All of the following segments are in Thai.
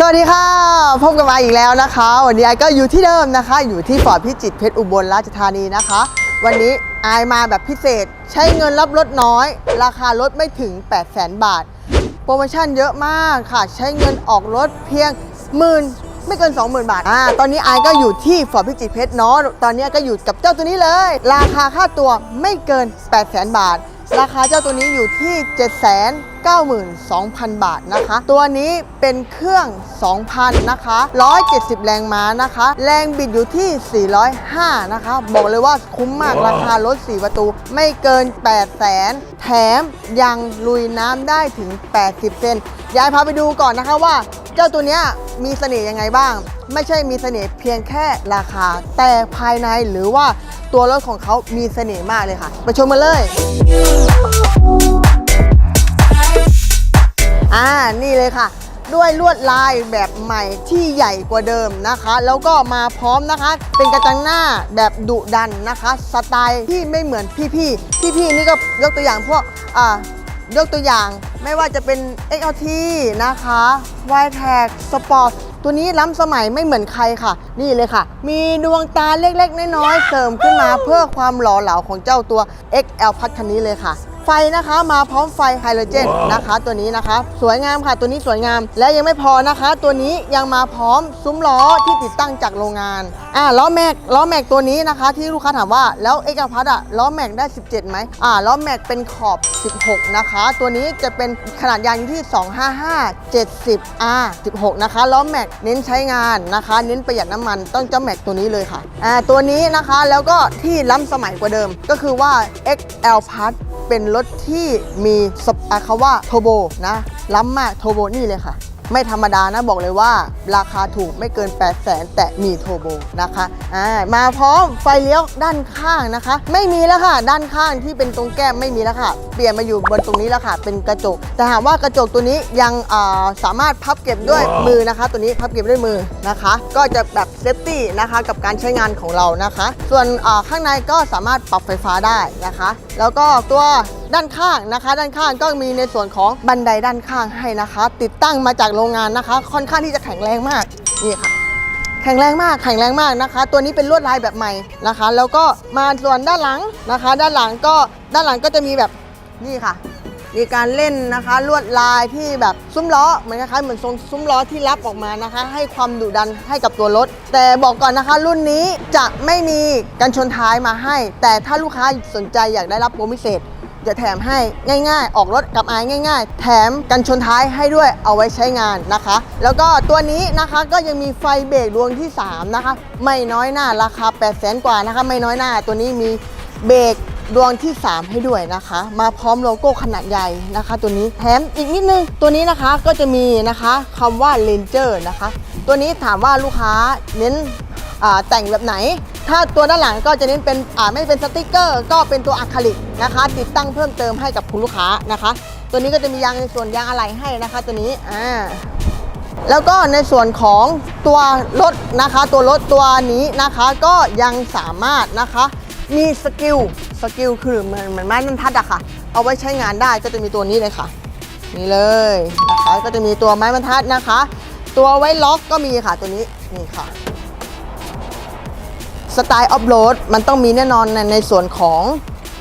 สวัสดีค่ะ พบกันมาอีกแล้วนะคะ วันนี้ไอก็อยู่ที่เดิมนะคะ อยู่ที่ฟอร์ดพิจิตรเพชรอุบลราชธานีนะคะ วันนี้ไอายมาแบบพิเศษ ใช้เงินรับรถน้อย ราคารถไม่ถึง 8 0 0 0 0 0บาท โปรโมชั่นเยอะมากค่ะ ใช้เงินออกรถเพียงหมื่นไม่เกิน 20,000 บาท อ่า ตอนนี้ไอายก็อยู่ที่ฟอร์ดพิจิตรเพชรเนาะ ตอนนี้ก็อยู่กับเจ้าตัวนี้เลย ราคาค่าตัวไม่เกิน 8 0 0 0 0 0บาท ราคาเจ้าตัวนี้อยู่ที่ 92,000 บาทนะคะ ตัวนี้เป็นเครื่อง 2,000 นะคะ 170 แรงม้านะคะ แรงบิดอยู่ที่ 405 นะคะ บอกเลยว่าคุ้มมากราคารถ 4 ประตู ไม่เกิน 8 0 0แสนแถมยังลุยน้ำได้ถึง 80 เซนยายพาไปดูก่อนนะคะว่า เจ้าตัวนี้มีเสน่ห์ยังไงบ้าง ไม่ใช่มีเสน่ห์เพียงแค่ราคา แต่ภายในหรือว่าตัวรถของเขามีเสน่ห์มากเลยค่ะ ไปชมมาเลย อ่านี่เลยค่ะ ด้วยลวดลายแบบใหม่ที่ใหญ่กว่าเดิมนะคะ แล้วก็มาพร้อมนะคะ เป็นกระจังหน้าแบบดุดันนะคะ สไตล์ที่ไม่เหมือนพี่ๆพี่ๆนี่ก็ยกตัวอย่างพวกอ่ายกตัวอย่างไม่ว่าจะเป็น XLT นะคะ y t a g Sport ตัวนี้ล้ำสมัยไม่เหมือนใครค่ะ นี่เลยค่ะ มีดวงตาเล็กๆ น้อยๆ เสริมขึ้นมาเพื่อความหล่อเหลาของเจ้าตัว XL พัดคันนี้เลยค่ะ ไฟนะคะมาพร้อมไฟไฮโดรเจนนะคะ ตัวนี้นะคะ สวยงามค่ะตัวนี้สวยงาม และยังไม่พอนะคะ ตัวนี้ยังมาพร้อมซุ้มล้อที่ติดตั้งจากโรงงาน อ่าล้อแม็กล้อแม็กตัวนี้นะคะที่ลูกค้าถามว่าแล้วเอกพัทอะล้อแม็กได้ 17ไหมอ่าล้อแม็กเป็นขอบ 16 นะคะ ตัวนี้จะเป็นขนาดยางอยู่ที่ 255 70 R 16 นะคะล้อแม็กเน้นใช้งานนะคะ เน้นประหยัดน้ำมันต้องเจ้าแม็กตัวนี้เลยค่ะอ่าตัวนี้นะคะแล้วก็ที่ล้ำสมัยกว่าเดิม ก็คือว่า XL p a s เป็นรถที่มีสปอ่าเขาว่าโทโบนะล้ำมากโทโบนี่เลยค่ะ ไม่ธรรมดานะบอกเลยว่า ราคาถูกไม่เกิน 8 0 0แสนแต่มีโทโบนะคะอ่ามาพร้อมไฟเลี้ยวด้านข้างนะคะ ไม่มีแล้วค่ะ ด้านข้างที่เป็นตรงแก้มไม่มีแล้วค่ะ เปลี่ยนมาอยู่บนตรงนี้แล้วค่ะ เป็นกระจก แต่ถามว่ากระจกตัวนี้ยังอ่าสามารถพับเก็บด้วยมือนะคะ ตัวนี้พับเก็บด้วยมือนะคะ ก็จะแบบเซฟตี้นะคะกับการใช้งานของเรานะคะ ส่วนอ่าข้างในก็สามารถปรับไฟฟ้าได้นะคะ แล้วก็ตัวด้านข้างนะคะ ด้านข้างก็มีในส่วนของบันไดด้านข้างให้นะคะ ติดตั้งมาจากโรงงานนะคะ ค่อนข้างที่จะแข็งแรงมากนี่ค่ะแข็งแรงมากแข็งแรงมากนะคะ ตัวนี้เป็นลวดลายแบบใหม่นะคะ แล้วก็มาส่วนด้านหลังนะคะ ด้านหลังก็ด้านหลังก็จะมีแบบนี่ค่ะมีการเล่นนะคะลวดลายที่แบบซุ้มล้อเหมือนคล้ายๆเหมือนทรงซุ้มล้อที่รับออกมานะคะ ให้ความดุดันให้กับตัวรถ แต่บอกก่อนนะคะ รุ่นนี้จะไม่มีกันชนท้ายมาให้ แต่ถ้าลูกค้าสนใจอยากได้รับโปรพิเศษ จะแถมให้ง่าย ๆ ออกรถกับอายง่าย ๆ แถมกันชนท้ายให้ด้วยเอาไว้ใช้งานนะคะ แล้วก็ตัวนี้นะคะก็ยังมีไฟเบรกดวงที่ 3 นะคะ ไม่น้อยหน้าราคา 8 0 0 0 0 0กว่านะคะ ไม่น้อยหน้าตัวนี้มีเบรกดวงที่ 3 ให้ด้วยนะคะ มาพร้อมโลโก้ขนาดใหญ่นะคะ ตัวนี้แถมอีกนิดนึง ตัวนี้นะคะก็จะมีนะคะคำว่า Ranger นะคะ ตัวนี้ถามว่าลูกค้าเน้นแต่งแบบไหน ถ้าตัวด้านหลังก็จะเน้นเป็นไม่เป็นสติกเกอร์ ก็เป็นตัวอะคริลิกนะคะ ติดตั้งเพิ่มเติมให้กับคุณลูกค้านะคะ ตัวนี้ก็จะมียางในส่วนยางอะไหล่ให้นะคะ ตัวนี้อ่าแล้วก็ในส่วนของตัวรถนะคะ ตัวรถตัวนี้นะคะก็ยังสามารถนะคะ มีสกิลสกิลคือเหมือนเหมือนไม้บรรทัดอะค่ะ เอาไว้ใช้งานได้ก็จะมีตัวนี้เลยค่ะนี่เลยนะคะก็จะมีตัวไม้บรรทัดนะคะ ตัวไว้ล็อกก็มีค่ะตัวนี้นี่ค่ะ สไตล์ออฟโรดมันต้องมีแน่นอนในในส่วนของ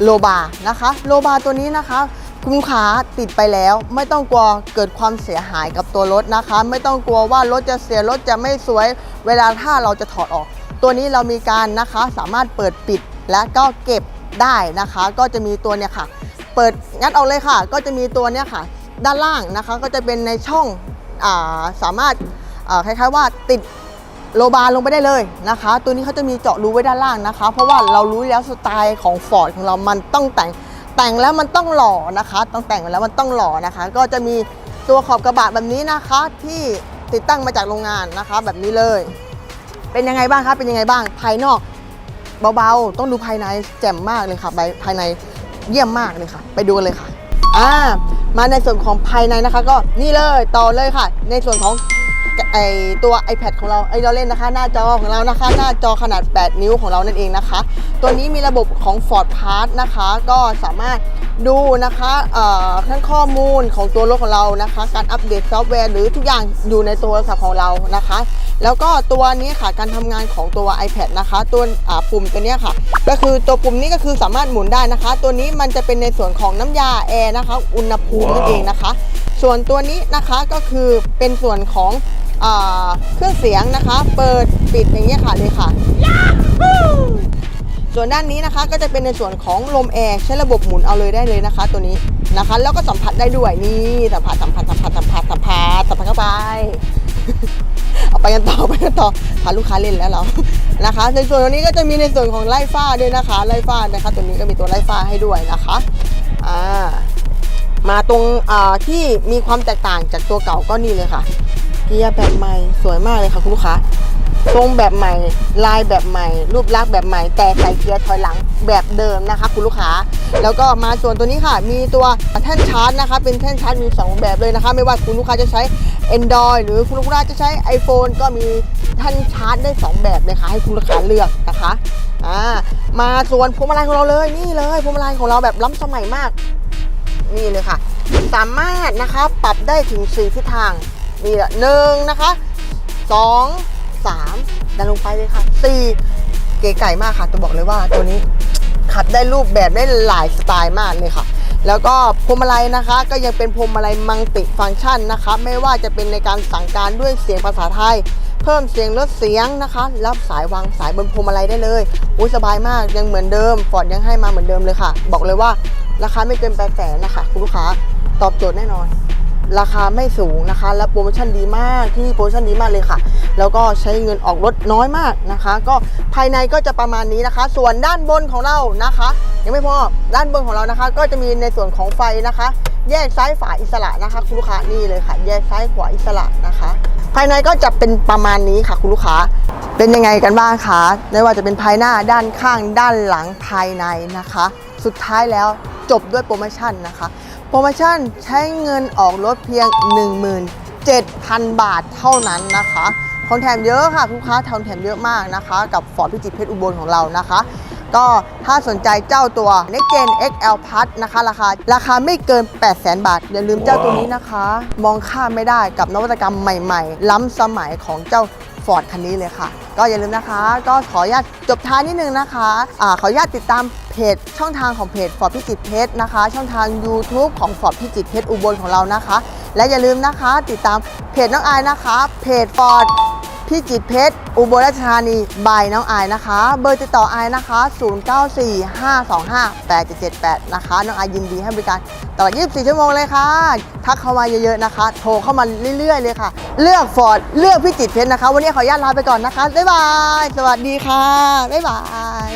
โลบานะคะโลบาตัวนี้นะคะคุณลูกค้าติดไปแล้ว ไม่ต้องกลัวเกิดความเสียหายกับตัวรถนะคะ ไม่ต้องกลัวว่ารถจะเสียรถจะไม่สวย เวลาถ้าเราจะถอดออก ตัวนี้เรามีการนะคะสามารถเปิดปิดและก็เก็บได้นะคะ ก็จะมีตัวเนี่ยค่ะ เปิดงัดออกเลยค่ะ ก็จะมีตัวเนี่ยค่ะ ด้านล่างนะคะก็จะเป็นในช่องอาสามารถคล้ายๆว่าติด โลบาร์ลงไปได้เลยนะคะ ตัวนี้เขาจะมีเจาะรูไว้ด้านล่างนะคะ เพราะว่าเรารู้แล้วสไตล์ของ Ford ของเรามันต้องแต่งแต่งแล้วมันต้องหล่อนะคะต้องแต่งแล้วมันต้องหล่อนะคะ ก็จะมีตัวขอบกระบะแบบนี้นะคะที่ติดตั้งมาจากโรงงานนะคะ แบบนี้เลย เป็นยังไงบ้างคะเป็นยังไงบ้างภายนอกเบาๆ ต้องดูภายในแจ่มมากเลยค่ะภายในเยี่ยมมากเลยค่ะ ไปดูกันเลยค่ะอ่ามาในส่วนของภายในนะคะ ก็นี่เลยต่อเลยค่ะ ในส่วนของ ไอตัว iPad ของเราไอเราเล่นนะคะ หน้าจอของเรานะคะ หน้าจอขนาด 8 นิ้วของเรานั่นเองนะคะ ตัวนี้มีระบบของ Ford Pass นะคะ ก็สามารถดูนะคะทั้งข้อมูลของตัวรถของเรานะคะ การอัปเดตซอฟต์แวร์หรือทุกอย่างอยู่ในตัวโทรศัพท์ของเรานะคะ แล้วก็ตัวนี้ค่ะการทำงานของตัว iPad นะคะ ตัวปุ่มตัวนี้ค่ะ ก็คือตัวปุ่มนี้ก็คือสามารถหมุนได้นะคะ ตัวนี้มันจะเป็นในส่วนของน้ำยาแอร์นะคะ อุณหภูมินั่นเองนะคะ ส่วนตัวนี้นะคะก็คือเป็นส่วนของ เครื่องเสียงนะคะ เปิดปิดอย่างเงี้ยค่ะเลยค่ะ ส่วนด้านนี้นะคะก็จะเป็นในส่วนของลมแอร์ใช้ระบบหมุนเอาเลยได้เลยนะคะ ตัวนี้นะคะ แล้วก็สัมผัสได้ด้วยนี่สัมผัสสัมผัสสัมผัสสัมผัสสัมผัสสัมผัสเข้าไปเอาไปกันต่อไปกันต่อพาลูกค้าเล่นแล้วเรานะคะ ในส่วนตรงนี้ก็จะมีในส่วนของไล่ฟ้าด้วยนะคะ ไล่ฟ้านะคะ ตัวนี้ก็มีตัวไล่ฟ้าให้ด้วยนะคะอ่ามาตรงอ่าที่มีความแตกต่างจากตัวเก่าก็นี่เลยค่ะ เกียร์แบบใหม่สวยมากเลยค่ะคุณลูกค้าทรงแบบใหม่ ลายแบบใหม่ รูปลักษณ์แบบใหม่ แต่ใส่เกียร์ถอยหลังแบบเดิมนะคะ คุณลูกค้า แล้วก็มาส่วนตัวนี้ค่ะ มีตัวแท่นชาร์จนะคะ เป็นแท่นชาร์จมี 2 แบบเลยนะคะ ไม่ว่าคุณลูกค้าจะใช้ Android หรือคุณลูกค้าจะใช้ iPhone ก็มีแท่นชาร์จได้ 2 แบบเลยค่ะให้คุณลูกค้าเลือกนะคะอ่ามาส่วนพวงมาลัยของเราเลยนี่เลยพวงมาลัยของเราแบบล้ำสมัยมากนี่เลยค่ะ สามารถนะคะปรับได้ถึง4ทิศทาง นี่แหละหนึ่งนะคะสองสามดันลงไปเลยค่ะสี่เก๋ไก่มากค่ะจะบอกเลยว่าตัวนี้ขับได้รูปแบบได้หลายสไตล์มากเลยค่ะ แล้วก็พวงมาลัยนะคะ ก็ยังเป็นพวงมาลัยมังติฟังก์ชันนะคะ ไม่ว่าจะเป็นในการสั่งการด้วยเสียงภาษาไทย เพิ่มเสียงลดเสียงนะคะ รับสายวางสายบนพวงมาลัยได้เลยอุ้ยสบายมากยังเหมือนเดิมฟอร์ดยังให้มาเหมือนเดิมเลยค่ะ บอกเลยว่าราคาไม่เกินแปดแสนนะคะคุณลูกค้าตอบโจทย์แน่นอน ราคาไม่สูงนะคะ และโปรโมชั่นดีมากที่โปรโมชั่นดีมากเลยค่ะ แล้วก็ใช้เงินออกรถน้อยมากนะคะ ก็ภายในก็จะประมาณนี้นะคะ ส่วนด้านบนของเรานะคะ ยังไม่พอด้านบนของเรานะคะ ก็จะมีในส่วนของไฟนะคะ แยกซ้ายฝาอิสระนะคะ คุณลูกค้านี่เลยค่ะ แยกซ้ายขวาอิสระนะคะ ภายในก็จะเป็นประมาณนี้ค่ะ คุณลูกค้าเป็นยังไงกันบ้างคะไม่ว่าจะเป็นภายหน้าด้านข้างด้านหลังภายในนะคะ สุดท้ายแล้ว จบด้วยโปรโมชั่นนะคะ โปรโมชั่นใช้เงินออกรถเพียง 17,000 บาทเท่านั้นนะคะของแถมเยอะค่ะลูกค้าทำแถมเยอะมากนะคะ กับฟอร์ดพิจิตรเพชรอุบลของเรานะคะ ก็ถ้าสนใจเจ้าตัว Next Gen XL Plus นะคะราคาราคาไม่เกิน 800,000บาท อย่าลืมเจ้าตัวนี้นะคะ มองข้ามไม่ได้กับนวัตกรรมใหม่ ๆ ล้ำสมัยของเจ้า ฟอร์ดคันนี้เลยค่ะ ก็อย่าลืมนะคะ ก็ขออนุญาตจบท้ายนิดนึงนะคะอาขออนุญาตติดตามเพจช่องทางของเพจฟอร์ดพิจิตรเพชรนะคะ ช่องทาง YouTube ของฟอร์ดพิจิตรเพชรอุบลของเรานะคะ และอย่าลืมนะคะ ติดตามเพจน้องอายนะคะ เพจฟอร์ด พิจิตเพชร อุบลราชธานีบายน้องอายนะคะ เบอร์ติดต่ออายนะคะ 0945258778 นะคะน้องอายยินดีให้บริการตลอด 24 ชั่วโมงเลยค่ะ ทักเข้ามาเยอะๆนะคะ โทรเข้ามาเรื่อยๆเลยค่ะ เลือกฟอร์ดเลือกพิจิตเพชรนะคะ วันนี้ขออนุญาตลาไปก่อนนะคะ บ๊ายบาย สวัสดีค่ะ บ๊ายบาย